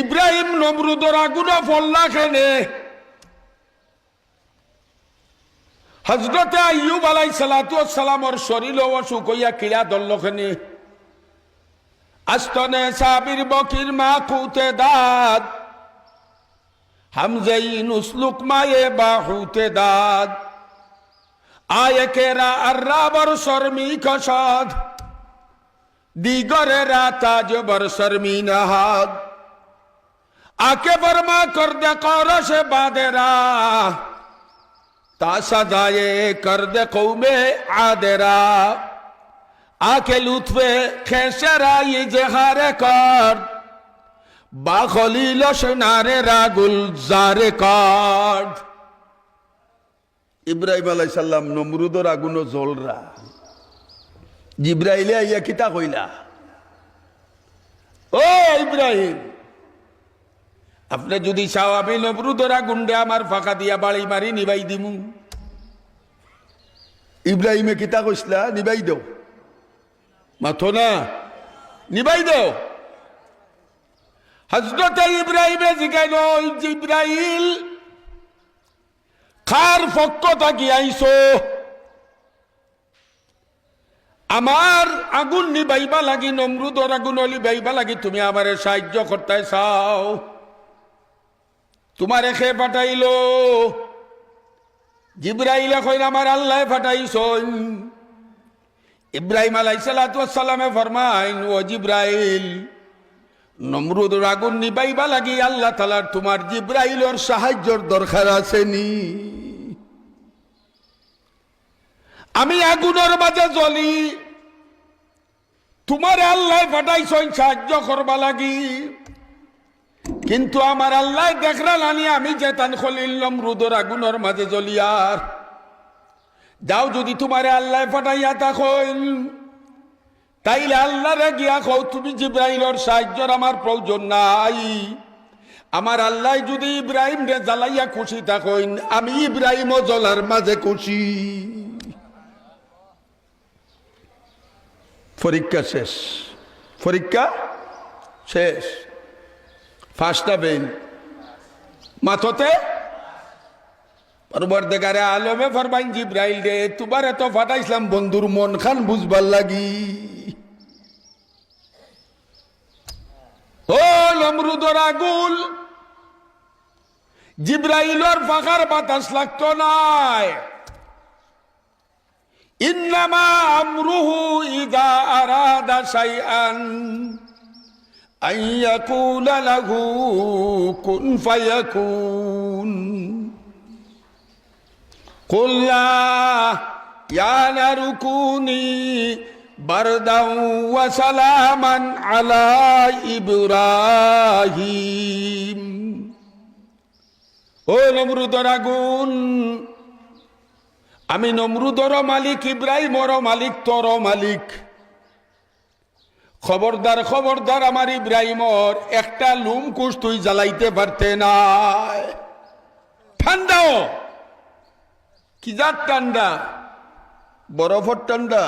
Ibrahim নমরুদর Acuna ফল্লা খেনে হজরতে আইয়ুব আলাই সালাতু সালামর শরীর অসুখ হইয়া কিলা দল্ল খেনে আস্তনে সাবির বকির মা কুতে দাদ হামজাই নুসলুক মায়ে বাহুতে দাদ আয়ে কেরা আর্রাবর শর্মি কসদ দিগরে রাতাজ বর শর্মি নাহাদ। আকে বর্মা কর দে করসে বাদেরা, তা সদায়ে কর দে কৌমে আদেরা। আকে লুৎফে খেসেরা ইজহারে কর, বা খলিল সোনারে রাগুল জারে কর। ইব্রাহিম আলাই সাল্লাম নমরুদর আগুন জলরা আইয়া কিতা কইলা? ও ইব্রাহিম আপনি যদি চাও আমি নবরুদর আগুনডে আমার ফাঁকা দিয়া বাড়ি মারি নিবাই দিমু। ইব্রাহিমে কিতা কইসলা নিবাই দেও। মাথো না নিবাই দেও। হজরত ইব্রাহিমে জিগাইল ইব্রাহিল খার পক্ষ থাকি আইসো আমার আগুন নিবাইবা লাগি নমরুদর আগুন নিবাইবা লাগি তুমি আমারে সাহায্য করতে চাও। তোমারে খে পাঠাইলো। জিব্রাইলে কইন, আমার আল্লাহ পাঠাইছন। ইব্রাহিম আলাই সালামে ফরমাইন, ও জিব্রাইল নমরুদর আগুন নিবাইবা লাগি, আল্লাহ তালার তোমার জিব্রাইলর সাহায্যর দরকার আসেনি আমি আগুনের মাঝে জ্বলি, তোমার আল্লাহ পাঠাইছন সাহায্য করবা লাগি। কিন্তু আমার আল্লাহ দেখরা নানি আমি যেতান খলিল্লম রুদর আগুনের মাঝে জ্বলিয়ার যাও যদি তোমারে আল্লাহ পাঠাইয়া তখন। তাইলে আল্লাহরে গিয়া কও, তুমি জিব্রাইলর সাহায্যর আমার প্রয়োজন নাই। আমার আল্লাহ যদি ইব্রাহিম রে জ্বালাইয়া খুশি থাকইন আমি ইব্রাহিমও জ্বলার মাঝে খুশি। পরীক্ষা শেষ। পরীক্ষা শেষ। ফার্স্টটা বেন মাথতে? পরবর্তীকারে আলমে ফরমাইন জিব্রাইল রে তোমার এত ফাটাইছিলাম বন্ধুর মন খান বুঝবার লাগি। ও নমরুদর আগুল, জিব্রাইলর ফাঁকার বাতাস লাগতো নাই। ইন্নামা আমরুহু ইদা আরাদা শাইআন। أن يقول له كن فيكون قل لا يا نار كوني بردا وسلاما على إبراهيم ও নমরুদর আগুন আমি নমরুদর মালিক ইব্রাহিমর মালিক তোর মালিক খবরদার খবরদার আমার ইব্রাহিমর, একটা লুম কুশ তুই জ্বালাইতে পারতে না ঠান্ডাও কি যার ঠান্ডা? বরফর ঠান্ডা?